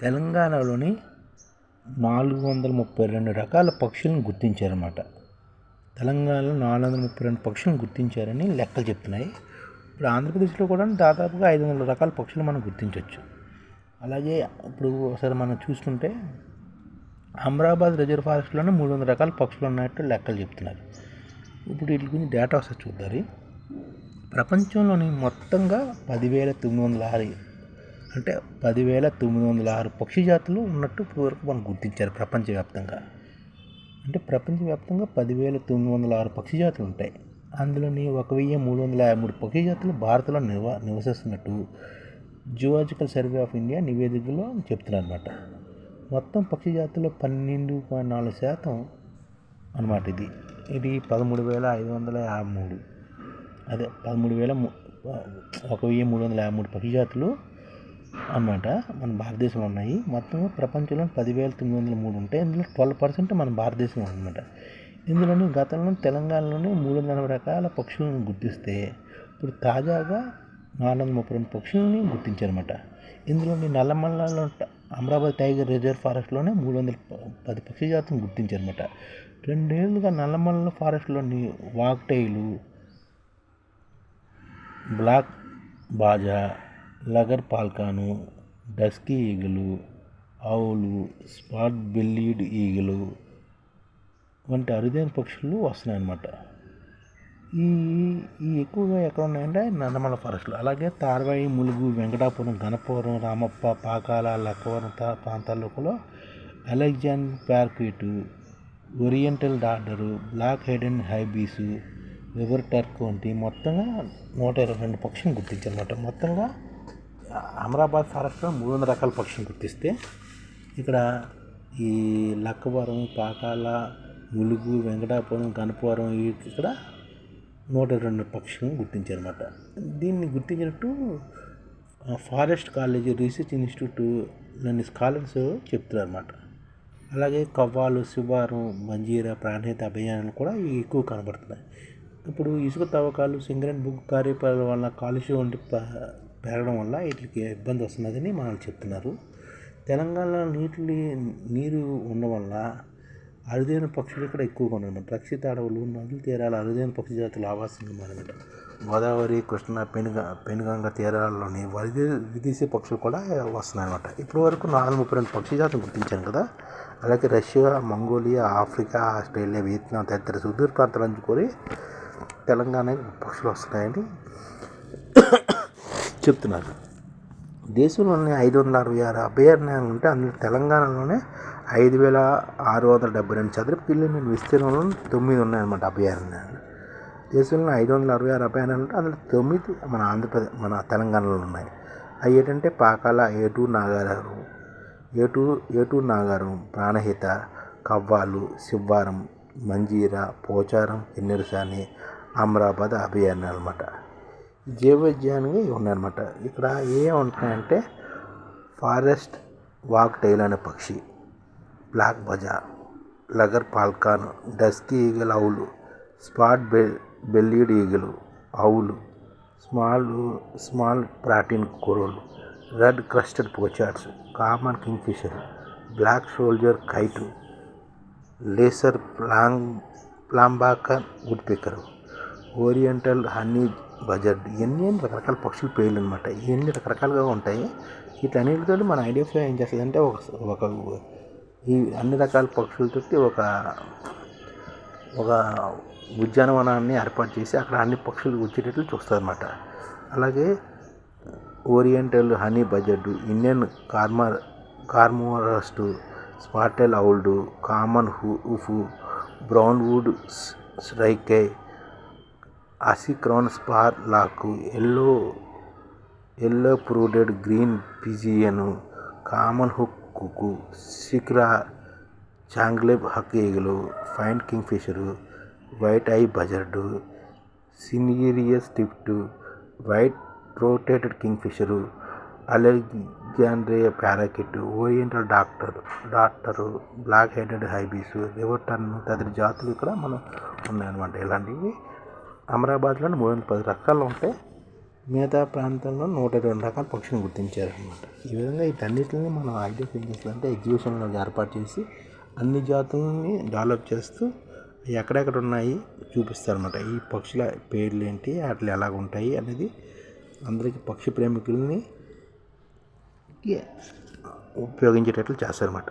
తెలంగాణలోని నాలుగు వందల ముప్పై రెండు రకాల పక్షులను గుర్తించారన్నమాట. తెలంగాణలో నాలుగు వందల ముప్పై రెండు పక్షులను గుర్తించారని లెక్కలు చెప్తున్నాయి. ఇప్పుడు ఆంధ్రప్రదేశ్లో కూడా దాదాపుగా ఐదు వందల రకాల పక్షులు మనం గుర్తించవచ్చు అలాగే ఇప్పుడు ఒకసారి మనం చూసుకుంటే అమరాబాద్ రిజర్వ్ ఫారెస్ట్లోనే మూడు వందల రకాల పక్షులు ఉన్నట్టు లెక్కలు చెప్తున్నారు. ఇప్పుడు వీటి గురించి డేటా ఒకసారి చూద్దాం ప్రపంచంలోని మొత్తంగా పదివేల తొమ్మిది వందల ఆరు అంటే పదివేల తొమ్మిది వందల ఆరు పక్షి జాతులు ఉన్నట్టు ఇప్పటివరకు మనం గుర్తించారు ప్రపంచవ్యాప్తంగా. అంటే ప్రపంచవ్యాప్తంగా పదివేల తొమ్మిది వందల ఆరు పక్షి జాతులు ఉంటాయి. అందులోని ఒక వెయ్యి మూడు వందల యాభై మూడు పక్షి జాతులు భారత్లో నివ నివసిస్తున్నట్టు జువాలజికల్ సర్వే ఆఫ్ ఇండియా నివేదికలో చెప్తున్నారు అనమాట మొత్తం పక్షి జాతుల్లో పన్నెండు పాయింట్ నాలుగు శాతం అనమాట ఇది. ఇది పదమూడు వేల ఐదు వందల యాభై మూడు. అదే పదమూడు వేల ఒక వెయ్యి మూడు వందల యాభై మూడు పక్షి జాతులు అన్నమాట. మన భారతదేశంలో ఉన్నాయి. మొత్తం ప్రపంచంలో పదివేల తొమ్మిది వందల మూడు ఉంటాయి. ఇందులో ట్వెల్వ్ పర్సెంట్ మన భారతదేశంలో ఉందన్నమాట. ఇందులోని గతంలో తెలంగాణలోనే మూడు వందల నలభై రకాల పక్షులను గుర్తిస్తే ఇప్పుడు తాజాగా నాలుగు వందల ముప్పై రెండు పక్షులని గుర్తించారన్నమాట. ఇందులోని నల్లమల్లలో అమరావతి టైగర్ రిజర్వ్ ఫారెస్ట్లోనే మూడు వందల పది పక్షి జాతులను గుర్తించారన్నమాట రెండేళ్ళుగా నల్లమల్ల ఫారెస్ట్లోని వాక్టైలు బ్లాక్ బాజా లగర్ పాల్కాను డస్కీ ఈగలు ఆవులు స్పాట్ బెల్లీడ్ ఈగలు వంటి అరుదైన పక్షులు వస్తున్నాయి అన్నమాట ఈ ఈ ఎక్కువగా ఎక్కడ ఉన్నాయంటే నందమల ఫారెస్ట్లు. అలాగే తార్వాయి ములుగు వెంకటాపురం గణపురం రామప్ప పాకాల లక్కవరం ప్రాంతాల్లో కూడా Alexandrine parakeet oriental darter black head and ibis river tern వంటి మొత్తంగా నూట ఇరవై రెండు పక్షులను గుర్తించారన్నమాట. మొత్తంగా అమరాబాద్ ఫారెస్ట్లో మూడు వందల రకాల పక్షులను గుర్తిస్తే ఇక్కడ ఈ లక్కవరం పాకాల ములుగు వెంకటాపురం కనపవరం ఇక్కడ నూట రెండు పక్షులను గుర్తించారన్నమాట. దీన్ని గుర్తించినట్టు ఫారెస్ట్ కాలేజీ రీసెర్చ్ ఇన్స్టిట్యూట్ నన్ను స్కాలర్స్ చెప్తున్నారన్నమాట. అలాగే కవ్వాలు శివారం మంజీరా ప్రాణహిత అభియానాలు కూడా ఎక్కువ కనబడుతున్నాయి. ఇప్పుడు ఇసుక తవ్వకాలు సింగరేణి బుక్ కార్యపాల వల్ల కాలుష్యం వంటి ప- పెరగడం వల్ల వీటికి ఇబ్బంది వస్తున్నదని మనకు చెప్తున్నారు. తెలంగాణలో నీటి నీరు ఉండడం వల్ల అరుదైన పక్షులు ఇక్కడ ఎక్కువగా ఉన్నాయన్నమాట రక్షిత అడవులు నదులు తీరాల అరుదైన పక్షి జాతులు ఆవాసంగా మారమాట గోదావరి కృష్ణ పెనుగ పెనుగంగ తీరాలలోని వరి విదేశీ పక్షులు కూడా వస్తున్నాయన్నమాట. ఇప్పటి వరకు నాలుగు ముప్పై రెండు పక్షి జాతులు గుర్తించాను కదా. అలాగే Russia Mongolia Africa Australia Vietnam తదితర సుదూర ప్రాంతాల నుంచి కోరి తెలంగాణ పక్షులు వస్తున్నాయని చెప్తున్నారు. దేశంలోనే ఐదు వందల అరవై ఆరు అభయారణ్యాలు ఉంటే అందులో తెలంగాణలోనే ఐదు వేల ఆరు వందల డెబ్బై రెండు చదరపు కిలోమీటర్ విస్తీర్ణంలో తొమ్మిది ఉన్నాయన్నమాట అభయారణ్యాలు. దేశంలో ఐదు వందల అరవై ఆరు అభయారణ్యాలు ఉంటే అందులో తొమ్మిది మన ఆంధ్రప్రదేశ్ మన తెలంగాణలో ఉన్నాయి. అవి ఏంటంటే పాకాల ఏటూ నాగారు ఏటూ ఏటూ నాగారం ప్రాణహిత కవ్వాలు శివ్వారం మంజీరా పోచారం ఎన్నెరసాని అమరాబాద్ అభయారణ్యాలు అనమాట జీవవిజ్ఞానంగా ఇవి ఉన్నాయన్నమాట. ఇక్కడ ఏ ఉంటాయంటే ఫారెస్ట్ వాక్ టైల్ అనే పక్షి black baza laggar falcon dusky eagle owls spot బె bellied eagle owls small small pratincole red crested pochards common kingfisher black షోల్జర్ kite lesser ప్లాంగ్ flameback woodpecker oriental honey buzzard ఇవన్నీ రకరకాల పక్షుల పేర్లు అనమాట ఇవన్నీ రకరకాలుగా ఉంటాయి. వీటన్నిటితో మన ఐడియాఫై ఏం చేస్తుందంటే ఒక ఒక ఈ అన్ని రకాల పక్షులతోటి ఒక ఒక ఉద్యానవనాన్ని ఏర్పాటు చేసి అక్కడ అన్ని పక్షులు వచ్చేటట్లు చూస్తారన్నమాట అలాగే oriental honey buzzard Indian cormorant cormorants spotted owlet common hoopoe brown wood shrike అసిక్రాన్ sparrowhawk yellow yellow footed green pigeon common hawk cuckoo shikra చాంగ్లెబ్ hawk ఈగలు fine kingfisher white eye buzzard cinereous టిఫ్ట్ white throated kingfisher Alexandrine parakeet oriental darter darter black headed ibis river tern తదితర జాతులు ఇక్కడ మనం ఉన్నాయన్నమాట. ఇలాంటివి అమరాబాద్లో మూడు వందల పది రకాలు ఉంటాయి మిగతా ప్రాంతంలో నూట రెండు రకాల పక్షులను గుర్తించారనమాట ఈ విధంగా వీటన్నిటిని మనం ఐడియా ఏం చేస్తుందంటే ఎగ్జిబిషన్లో ఏర్పాటు చేసి అన్ని జాతులని డెవలప్ చేస్తూ ఎక్కడెక్కడ ఉన్నాయి చూపిస్తారనమాట ఈ పక్షుల పేర్లు ఏంటి వాటిలో ఎలాగ ఉంటాయి అనేది అందరికీ పక్షి ప్రేమికుల్ని ఉపయోగించేటట్లు చేస్తారన్నమాట.